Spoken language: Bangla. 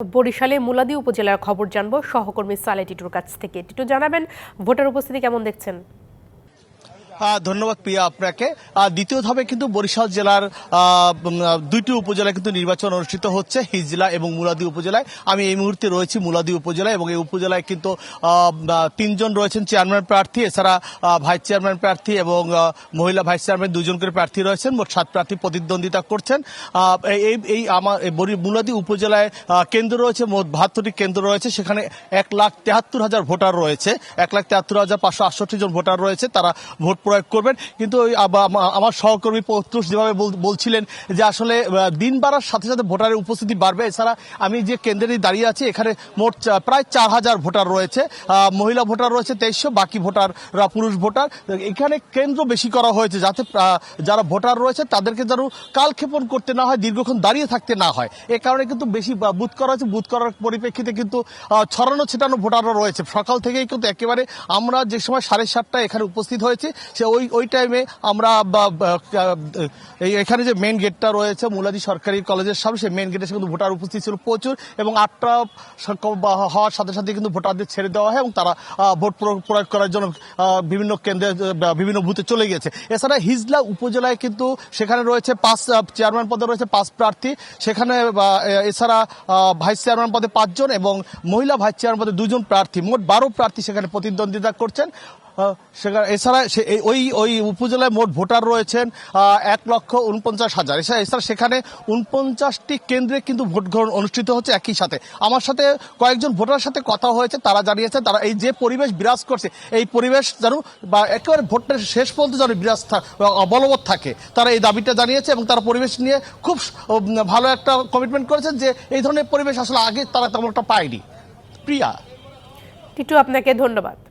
বরিশালে মুলাদি উপজেলার খবর জানব। সহকর্মী সালে টিটুর কাছ থেকে। টিটু, জানাবেন, ভোটার উপস্থিতি কেমন দেখছেন? ধন্যবাদ প্রিয়া আপনাকে। দ্বিতীয় ধাপে কিন্তু বরিশাল জেলার দুইটি উপজেলায় কিন্তু নির্বাচন অনুষ্ঠিত হচ্ছে, হিজলা এবং মুলাদি উপজেলায়। আমি এই মুহূর্তে রয়েছি মুলাদি উপজেলায় এবং এই উপজেলায় কিন্তু তিনজন রয়েছেন চেয়ারম্যান প্রার্থী, এছাড়া ভাইস চেয়ারম্যান প্রার্থী এবং মহিলা ভাইস চেয়ারম্যান দুজন করে প্রার্থী রয়েছেন। মোট সাত প্রার্থী প্রতিদ্বন্দ্বিতা করছেন। এই এই আমার মুলাদি উপজেলায় কেন্দ্র রয়েছে, মোট বাহাত্তরটি কেন্দ্র রয়েছে। সেখানে এক লাখ তেহাত্তর হাজার ভোটার রয়েছে। এক লাখ তেহাত্তর হাজার পাঁচশো আটষট্টি জন ভোটার রয়েছে। তারা ভোট প্রয়োগ করবেন। কিন্তু আমার সহকর্মী পৌত্রুষ যেভাবে বলছিলেন যে আসলে দিন বাড়ার সাথে সাথে ভোটারের উপস্থিতি বাড়বে। এছাড়া আমি যে কেন্দ্রে দাঁড়িয়ে আছি, এখানে মোট প্রায় চার হাজার ভোটার রয়েছে। মহিলা ভোটার রয়েছে তেইশশো, বাকি ভোটাররা পুরুষ ভোটার। এখানে কেন্দ্র বেশি করা হয়েছে যাতে যারা ভোটার রয়েছে তাদেরকে যেন কালক্ষেপণ করতে না হয়, দীর্ঘক্ষণ দাঁড়িয়ে থাকতে না হয়। এ কারণে কিন্তু বেশি বুথ করা হয়েছে। বুথ করার পরিপ্রেক্ষিতে কিন্তু ছড়ানো ছেটানো ভোটাররা রয়েছে। সকাল থেকেই কিন্তু একেবারে আমরা যে সময় সাড়ে সাতটায় এখানে উপস্থিত হয়েছি সে ওই ওই টাইমে আমরা এখানে যে মেন গেটটা রয়েছে, মুলাদি সরকারি কলেজের সামনে, সেই মেন গেটে কিন্তু ভোটার উপস্থিত ছিল প্রচুর এবং আটটা হওয়ার সাথে সাথে কিন্তু ভোটারদের ছেড়ে দেওয়া হয় এবং তারা ভোট প্রয়োগ- করার জন্য বিভিন্ন কেন্দ্রে বিভিন্ন বুথে চলে গেছে এছাড়া হিজলা উপজেলায় কিন্তু সেখানে রয়েছে পাঁচ চেয়ারম্যান পদে রয়েছে পাঁচ প্রার্থী। সেখানে এছাড়া ভাইস চেয়ারম্যান পদে পাঁচজন এবং মহিলা ভাইস চেয়ারম্যান পদে দুজন প্রার্থী। মোট বারো প্রার্থী সেখানে প্রতিদ্বন্দ্বিতা করছেন। সেখানে, এছাড়া সে- ওই ওই উপজেলায় মোট ভোটার রয়েছেন এক লক্ষ উনপঞ্চাশ হাজার। এছাড়া সেখানে উনপঞ্চাশটি কেন্দ্রে কিন্তু ভোট গ্রহণ অনুষ্ঠিত হচ্ছে একই সাথে। আমার সাথে কয়েকজন ভোটারের সাথে কথা হয়েছে, তারা জানিয়েছে, তারা এই যে পরিবেশ বিরাজ করছে, এই পরিবেশ যেন, বা একেবারে ভোটের শেষ পর্যন্ত যেন বিরাজ বলবৎ থাকে। তারা এই দাবিটা জানিয়েছে এবং তারা পরিবেশ নিয়ে খুব ভালো একটা কমিটমেন্ট করেছেন যে এই ধরনের পরিবেশ আসলে আগে তারা তেমন একটা পায়নি। প্রিয়া। টিটু, আপনাকে ধন্যবাদ।